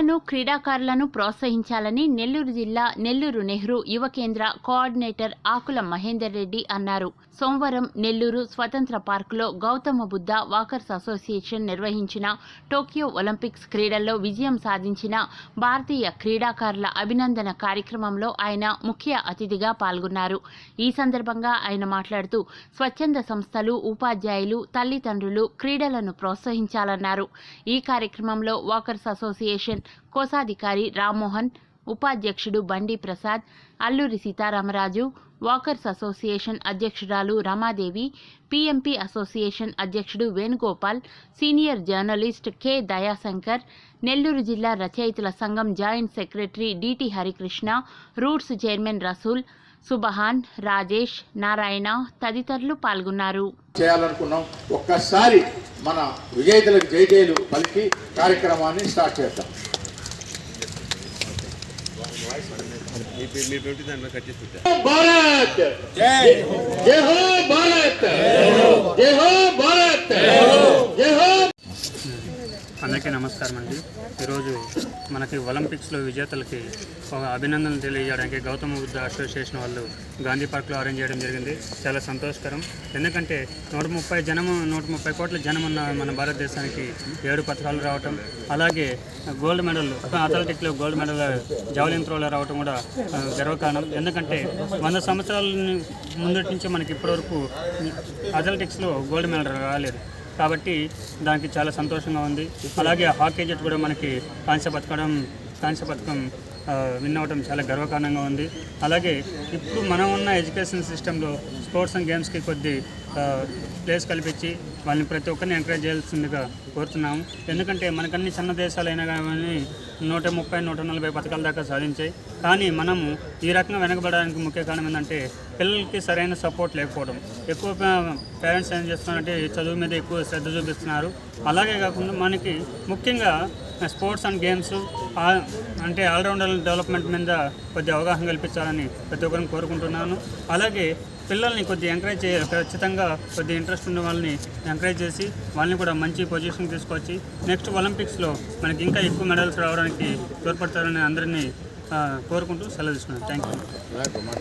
క్రీడలను క్రీడాకారులను ప్రోత్సహించాలని నెల్లూరు జిల్లా నెల్లూరు నెహ్రూ యువ కేంద్ర కోఆర్డినేటర్ ఆకుల మహేందర్ రెడ్డి అన్నారు. సోమవారం నెల్లూరు స్వతంత్ర పార్కులో గౌతమ బుద్ధ వాకర్స్ అసోసియేషన్ నిర్వహించిన టోక్యో ఒలింపిక్స్ క్రీడల్లో విజయం సాధించిన భారతీయ క్రీడాకారుల అభినందన కార్యక్రమంలో ఆయన ముఖ్య అతిథిగా పాల్గొన్నారు. ఈ సందర్భంగా ఆయన మాట్లాడుతూ స్వచ్ఛంద సంస్థలు ఉపాధ్యాయులు తల్లిదండ్రులు క్రీడలను ప్రోత్సహించాలన్నారు. ఈ కార్యక్రమంలో వాకర్స్ అసోసియేషన్ కోశాధికారి రామ్మోహన్ ఉపాధ్యక్షుడు బండి ప్రసాద్ అల్లూరి సీతారామరాజు వాకర్స్ అసోసియేషన్ అధ్యక్షురాలు రమాదేవి పీఎంపీ అసోసియేషన్ అధ్యక్షుడు Venugopal senior journalist K Dayashankar Nellore జిల్లా రచయితల సంఘం joint secretary DT Harikrishna Roots chairman Rasool Subhan Rajesh Narayana తదితరులు పాల్గొన్నారు. చేయాలనుకున్నాం. ఒక్కసారి మన విజేతలకు జయజయలు పలికి కార్యక్రమాన్ని స్టార్ట్ చేద్దాం. भारत। जय हो भारत। जय हो भारत। అందరికీ నమస్కారం అండి. ఈరోజు మనకి ఒలింపిక్స్లో విజేతలకి ఒక అభినందనలు తెలియజేయడానికి గౌతమ బుద్ధ అసోసియేషన్ వాళ్ళు గాంధీ పార్క్లో అరేంజ్ చేయడం జరిగింది. చాలా సంతోషకరం. ఎందుకంటే నూట ముప్పై జనము నూట ముప్పై కోట్ల జనం ఉన్న మన భారతదేశానికి ఏడు పథకాలు రావటం అలాగే గోల్డ్ మెడల్ అథ్లెటిక్లో గోల్డ్ మెడల్ జావలిన్ త్రోలో రావటం కూడా గర్వకారణం. ఎందుకంటే వంద సంవత్సరాల ముందటి నుంచి మనకి ఇప్పటివరకు అథ్లెటిక్స్లో గోల్డ్ మెడల్ రాలేదు. కాబట్టి దానికి చాలా సంతోషంగా ఉంది. అలాగే హాకీ జట్టు కూడా మనకి కాంస్య పథకం కాంస్య పథకం విన్ అవ్వడం చాలా గర్వకారణంగా ఉంది. అలాగే ఇప్పుడు మనం ఉన్న ఎడ్యుకేషన్ సిస్టంలో స్పోర్ట్స్ అండ్ గేమ్స్కి కొద్ది ప్లేస్ కల్పించి వాళ్ళని ప్రతి ఒక్కరిని ఎంకరేజ్ చేయాల్సిందిగా కోరుతున్నాము. ఎందుకంటే మనకన్ని చిన్న దేశాలైనా కానీ నూట ముప్పై నూట నలభై పథకాల దాకా సాధించాయి. కానీ మనము ఈ రకంగా వెనకబడడానికి ముఖ్య కారణం ఏంటంటే పిల్లలకి సరైన సపోర్ట్ లేకపోవడం. ఎక్కువ పేరెంట్స్ ఏం చేస్తున్నారంటే చదువు మీద ఎక్కువ శ్రద్ధ చూపిస్తున్నారు. అలాగే కాకుండా మనకి ముఖ్యంగా స్పోర్ట్స్ అండ్ గేమ్స్ అంటే ఆల్రౌండర్ డెవలప్మెంట్ మీద కొద్ది అవగాహన కల్పించాలని ప్రతి ఒక్కరిని కోరుకుంటున్నాను. అలాగే పిల్లల్ని కొద్ది ఎంకరేజ్ చేయాలి ఖచ్చితంగా కొద్ది ఇంట్రెస్ట్ ఉన్న వాళ్ళని ఎంకరేజ్ చేసి వాళ్ళని కూడా మంచి పొజిషన్ తీసుకొచ్చి నెక్స్ట్ ఒలింపిక్స్లో మనకి ఇంకా ఎక్కువ మెడల్స్ రావడానికి తోడ్పడతారని అందరినీ కోరుకుంటూ సెలవు ఇస్తున్నాను థ్యాంక్ యూ.